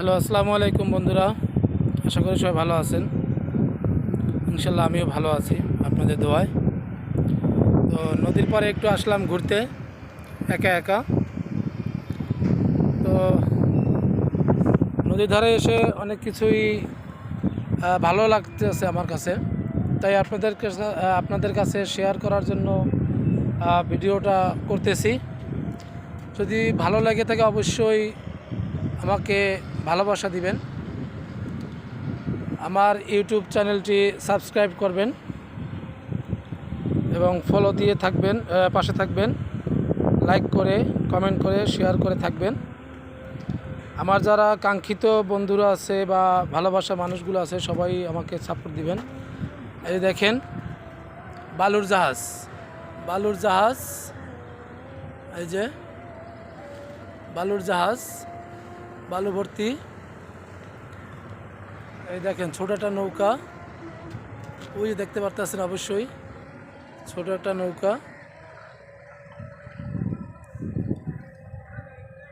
Hello, আসসালামু আলাইকুম বন্ধুরা। আশা করি সবাই ভালো আছেন। ইনশাল্লাহ আমিও ভালো আছি আপনাদের দোয়ায়। তো নদীর পাড়ে একটু আসলাম ঘুরতে, একা একা। তো নদীর ধারে এসে অনেক কিছুই ভালো লাগতেছে আমার কাছে। তাই আপনাদের আপনাদের কাছে শেয়ার করার জন্য ভিডিওটা করতেছি। যদি ভালো লাগে থাকে অবশ্যই আমাকে ভালোবাসা দিবেন। আমার ইউটিউব চ্যানেলটি সাবস্ক্রাইব করবেন এবং ফলো দিয়ে থাকবেন পাশে থাকবেন। লাইক করে কমেন্ট করে শেয়ার করে থাকবেন। আমার যারা কাঙ্ক্ষিত বন্ধুরা আছে বা ভালোবাসা মানুষগুলো আছে, সবাই আমাকে সাপোর্ট দিবেন। এই দেখেন, বালুর জাহাজ। বালুর জাহাজ, এই যে, বালুর জাহাজ। বালু ভর্তি এই দেখেন, ছোট একটা নৌকা। ওই দেখতে পারতেছেন অবশ্যই, ছোট একটা নৌকা।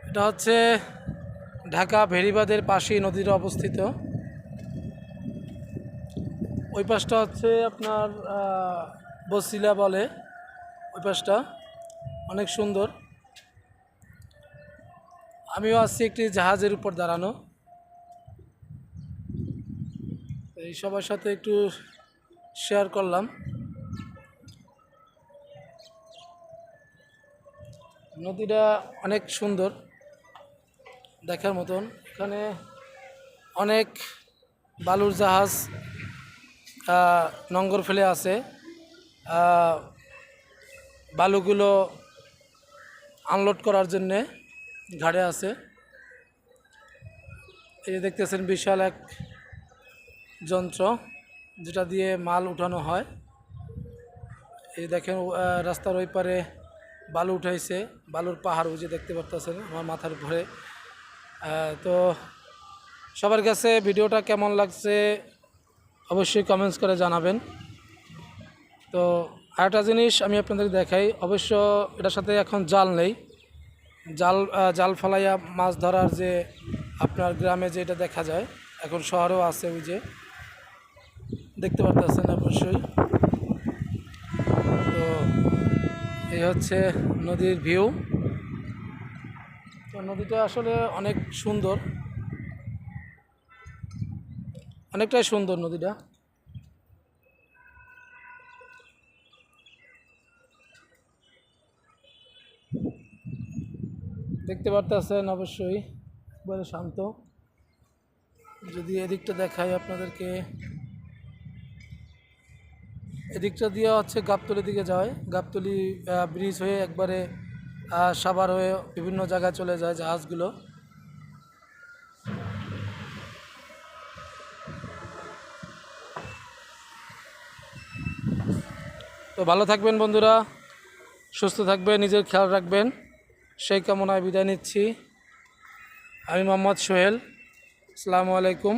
এটা হচ্ছে ঢাকা ভেরিবাদের পাশেই নদীটা অবস্থিত। ওই পাশটা হচ্ছে আপনার বসিলা বলে, ওই পাশটা। অনেক সুন্দর। আমিও আছি একটি জাহাজের উপর দাঁড়ানো। এই সবার সাথে একটু শেয়ার করলাম। নদীটা অনেক সুন্দর, দেখার মতন। এখানে অনেক বালুর জাহাজ নঙ্গর ফেলে আছে। বালুগুলো আনলোড করার জন্যে। ঘাড়ে আছে। এই যে দেখতেছেন বিশাল এক যন্ত্র যেটা দিয়ে মাল উঠানো হয়। এই দেখেন রাস্তার ওই পারে বালু উঠাইছে। বালুর পাহাড় বুঝে দেখতে পারতেছেন, আমার মাথার উপরে তো সবার কাছে ভিডিওটা কেমন লাগছে অবশ্যই কমেন্টস করে জানাবেন। তো আরেকটা জিনিস আমি আপনাদের দেখাই, অবশ্য এটার সাথে এখন জাল নেই। জাল জাল ফালাইয়া মাছ ধরার যে আপনার গ্রামে যেটা দেখা যায়, এখন শহরেও আছে ওই যে। দেখতে পারতেছেন অবশ্যই। তো এই হচ্ছে নদীর ভিউ। তো নদীটা আসলে অনেক সুন্দর। অনেকটাই সুন্দর নদীটা। দেখতে পারতেছেন অবশ্যই, একবারে শান্ত। যদি এদিকটা দেখাই আপনাদেরকে। এদিকটা দিয়ে হচ্ছে গাবতলি দিকে যায়। গাবতলি ব্রিজ হয়ে একবারে সাভার হয়ে বিভিন্ন জায়গায় চলে যায় জাহাজগুলো। তো ভালো থাকবেন বন্ধুরা, সুস্থ থাকবেন, নিজের খেয়াল রাখবেন। সেই কামনায় বিদায় নিচ্ছি। আমি মোহাম্মদ সোহেল। আসসালামু আলাইকুম।